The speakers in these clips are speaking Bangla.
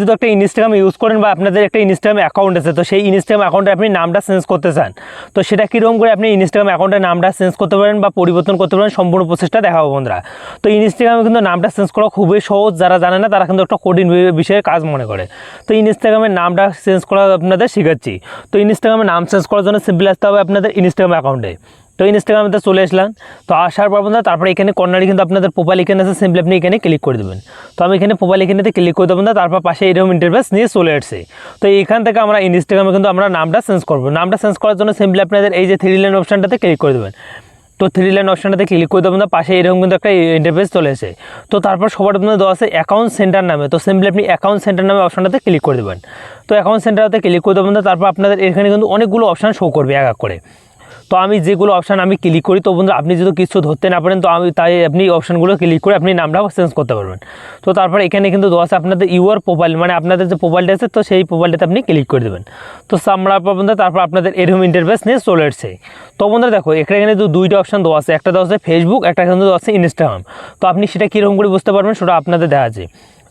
যদি একটা ইনস্টাগ্রাম ইউজ করেন বা আপনাদের একটা ইনস্টাগ্রাম অ্যাকাউন্ট আছে, তো সেই ইনস্টাগ্রাম অ্যাকাউন্টে আপনি নামটা চেঞ্জ করতে চান। তো সেটা কীরকম করে আপনি ইনস্টাগ্রাম অ্যাকাউন্টের নামটা চেঞ্জ করতে পারেন বা পরিবর্তন করতে পারেন, সম্পূর্ণ প্রসেসটা দেখাবো বন্ধুরা। তো ইনস্টাগ্রামে কিন্তু নামটা চেঞ্জ করা খুবই সহজ। যারা জানে না, তারা কিন্তু একটা কঠিন বিষয়ে কাজ মনে করে। তো ইনস্টাগ্রামের নামটা চেঞ্জ করা আপনাদের শেখাচ্ছি। তো ইনস্টাগ্রামে নাম চেঞ্জ করার জন্য সিম্পল আসতে হবে আপনাদের ইনস্টাগ্রাম অ্যাকাউন্টে তো ইনস্টাগ্রামে চলে আসলাম। তো আসার পর বন্ধুরা, তারপরে এখানে কর্নারে কিন্তু আপনাদের প্রোফাইল এখানে আছে সিম্পলি আপনি এখানে ক্লিক করে দেবেন। তো আমি এখানে প্রোফাইল এখানেতে ক্লিক করে দেবো না তারপর পাশে এরকম ইন্টারভেস নিয়ে চলে আসছে। তো এখান থেকে আমরা ইনস্টাগ্রামে কিন্তু আমরা নামটা চেঞ্জ করব। নামটা চেঞ্জ করার জন্য সিম্পলি আপনাদের এই যে থ্রি লাইন অপশানটাতে ক্লিক করে দেবেন। তো থ্রি লাইন অপশানটাতে ক্লিক করে দেবেন না পাশে এরকম কিন্তু একটা ইন্টারফেস চলে এসে তো তারপর সবার মধ্যে দেওয়া আছে অ্যাকাউন্ট সেন্টার নামে। তো সিম্পলি আপনি অ্যাকাউন্ট সেন্টার নামে অপশানটাতে ক্লিক করে দেবেন। তো অ্যাকাউন্ট সেন্টারতে ক্লিক করে দেবেন না তারপর আপনাদের এখানে কিন্তু অনেকগুলো অপশান শো করবে এক এক করে। তো আমি যেগুলো অপশান আমি ক্লিক করি, তো বন্ধুরা আপনি যদি কিছু ধরতে না পারেন, তো আমি তাই আপনি অপশানগুলো ক্লিক করে আপনি নামটা চেঞ্জ করতে পারবেন। তো তারপর এখানে কিন্তু দেওয়া আছে আপনাদের ইউআর প্রোফাইল মানে আপনাদের যে প্রোফাইলটা আছে, তো সেই প্রোফাইলটাতে আপনি ক্লিক করে দেবেন। তো সামড়ার পর বন্ধুরা তারপর আপনাদের এরকম ইন্টারভেস নিয়ে চলে এসছে। তো বন্ধুরা দেখো, এখানে এখানে দুইটা অপশান দেওয়া আছে। একটা দেওয়া আছে ফেসবুক একটা কিন্তু দেওয়া আছে ইনস্টাগ্রাম তো আপনি সেটা কীরকম করে বুঝতে পারবেন, সেটা আপনাদের দেখা আছে।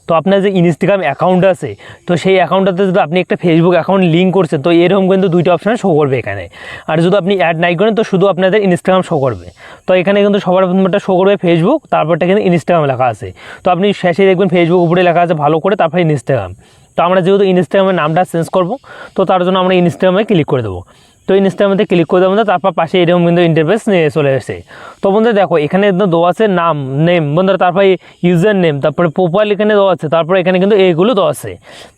তো আপনার যে ইনস্টাগ্রাম অ্যাকাউন্ট আছে, তো সেই অ্যাকাউন্টটাতে যদি আপনি একটা ফেসবুক অ্যাকাউন্ট লিঙ্ক করছেন, তো এরকম কিন্তু দুইটা অপশান শো করবে এখানে। আর যদি আপনি অ্যাড নাই করেন, তো শুধু আপনাদের ইনস্টাগ্রাম শো করবে। তো এখানে কিন্তু সবার প্রথমটা শো করবে ফেসবুক তারপরটা কিন্তু ইনস্টাগ্রাম লেখা আছে। তো আপনি শেষে দেখবেন ফেসবুক উপরে লেখা আছে, ভালো করে তারপরে ইনস্টাগ্রাম তো আমরা যেহেতু ইনস্টাগ্রামের নামটা চেঞ্জ করব, তো তার জন্য আমরা ইনস্টাগ্রামে ক্লিক করে দেবো। তো ইনস্টাগ্রামে ক্লিক করে দেবো তারপর পাশে এরকম কিন্তু ইন্টারফেস নিয়ে চলে এসেছে। তো বন্ধুরা দেখো, এখানে কিন্তু দেওয়া আছে নাম নেম বন্ধুরা তারপরে ইউজার নেম তারপরে প্রোফাইল এখানে দেওয়া আছে, তারপরে এখানে কিন্তু এইগুলো দেওয়া আছে।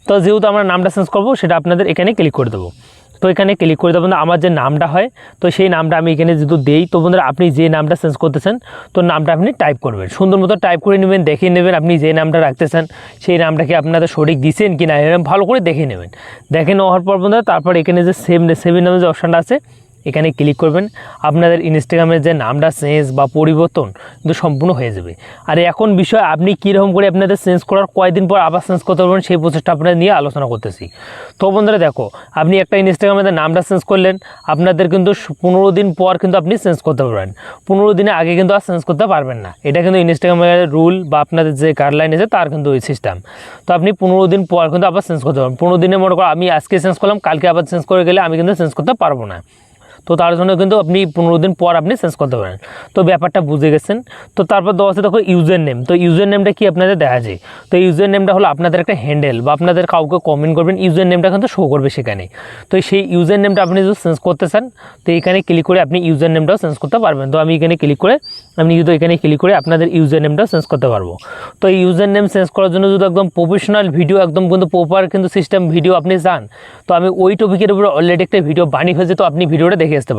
তো যেহেতু আমরা নামটা চেঞ্জ করব, সেটা আপনাদের এখানে ক্লিক করে দেবো। তো এখানে ক্লিক করে দেবো আমার যে নামটা হয়, তো সেই নামটা আমি এখানে যেহেতু দেই, তো বন্ধুরা আপনি যে নামটা চেঞ্জ করতেছেন, তো নামটা আপনি টাইপ করবেন। সুন্দর মতো টাইপ করে নেবেন, দেখে নেবেন আপনি যে নামটা রাখতেছেন, সেই নামটা কি আপনাদের সঠিক দিচ্ছেন কি না এরকম ভালো করে দেখে নেবেন। দেখে নেওয়ার পর বন্ধুরা, তারপর এখানে যে সেভ সেভেন নামে যে অপশানটা আছে এখানে ক্লিক করবেন। আপনাদের ইনস্টাগ্রামের যে নামটা চেঞ্জ বা পরিবর্তন, কিন্তু সম্পূর্ণ হয়ে যাবে। আর এখন বিষয়, আপনি কীরকম করে আপনাদের চেঞ্জ করার কয়েকদিন পর আবার চেঞ্জ করতে পারবেন, সেই প্রসেসটা আপনাদের নিয়ে আলোচনা করতেছি। তো বন্ধুরা দেখো, আপনি একটা ইনস্টাগ্রামের নামটা চেঞ্জ করলেন, আপনাদের কিন্তু পনেরো দিন পর কিন্তু আপনি চেঞ্জ করতে পারবেন। পনেরো দিনের আগে কিন্তু আর চেঞ্জ করতে পারবেন না। এটা কিন্তু ইনস্টাগ্রামের রুল বা আপনাদের যে গাইডলাইন আছে, তার কিন্তু ওই সিস্টেম তো আপনি পনেরো দিন পর কিন্তু আবার চেঞ্জ করতে পারবেন। পনেরো দিনে মনে করো, আমি আজকে চেঞ্জ করলাম, কালকে আবার চেঞ্জ করে গেলে আমি কিন্তু চেঞ্জ করতে পারব না। তো তার জন্য কিন্তু আপনি পনেরো দিন পর আপনি চেঞ্জ করতে পারেন। তো ব্যাপারটা বুঝে গেছেন। তো তারপর দেওয়া আছে দেখো ইউজার নেম তো ইউজার নেমটা কি আপনাদের দেখা যায় তো ইউজার নেমটা হলো আপনাদের একটা হ্যান্ডেল বা আপনাদের কাউকে কমেন্ট করবেন ইউজার নেমটা কিন্তু শো করবে সেখানে। তো সেই ইউজার নেমটা আপনি যদি চেঞ্জ করতে চান, তো এখানে ক্লিক করে আপনি ইউজার নেমটাও চেঞ্জ করতে পারবেন। তো আমি এখানে ক্লিক করে, আমি যদি এখানে ক্লিক করে আপনাদের ইউজার নেমটাও চেঞ্জ করতে পারব। তো এই ইউজার নেম চেঞ্জ করার জন্য যদি একদম প্রফেশনাল ভিডিও একদম কিন্তু প্রপার কিন্তু সিস্টেম ভিডিও আপনি চান, তো আমি ওই টপিকের উপরে অলরেডি একটা ভিডিও বানিয়ে ফেলছি। তো আপনি ভিডিওটা দেখে আসতে পারেন